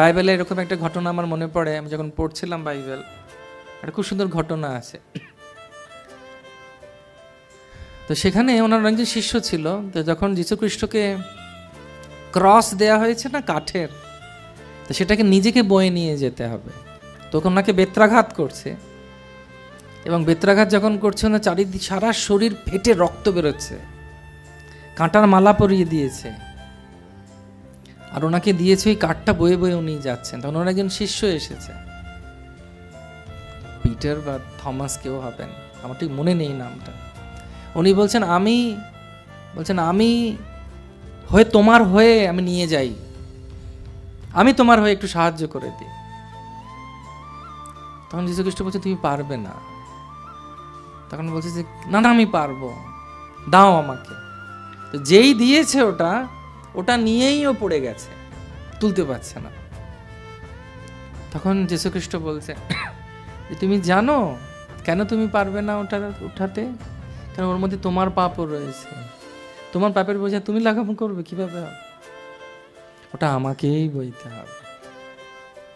বাইবেলে এরকম একটা ঘটনা আমার মনে পড়ে, আমি যখন পড়ছিলাম বাইবেল, একটা খুব সুন্দর ঘটনা আছে। তো সেখানে ওনার একজন শিষ্য ছিল, তো যখন যীশু খ্রিস্টকে ক্রস দেয়া হয়েছে না কাঠের, তো সেটাকে নিজেকে বয়ে নিয়ে যেতে হবে। তখন ওনাকে বেত্রাঘাত করছে এবং বেত্রাঘাত যখন করছে না চারিদিক সারা শরীর ফেটে রক্ত বেরোচ্ছে, কাঁটার মালা পরিয়ে দিয়েছে। আর ওনাকে দিয়েছে ওই কাঠটা বয়ে বয়ে উনি যাচ্ছেন। তখন ওনার একজন শিষ্য এসেছে। পিটার বা থমাস কেউ হবেন, আমার ঠিক মনে নেই নামটা। উনি বলছেন, আমি বলছেন, আমি হয়ে তোমার হয়ে আমি নিয়ে যাই। আমি তোমার হয়ে একটু সাহায্য করে দিই। তখন যীশু খ্রিস্ট বলছে, তুমি পারবে না। তখন বলছে যে, না না, আমি পারব। দাও আমাকে। তো যেই দিয়েছে ওটা ওটা নিয়েই ও পড়ে গেছে। তুলতে পারছে না। তখন যীশুখ্রিস্ট বলছে, যে তুমি জানো কেন তুমি পারবে না ওটা উঠাতে? কারণ ওর মধ্যে তোমার পাপও রয়েছে। তোমার পাপের বোঝা তুমি লাগাম করবে, কীভাবে ওটা আমাকেই বইতে হবে।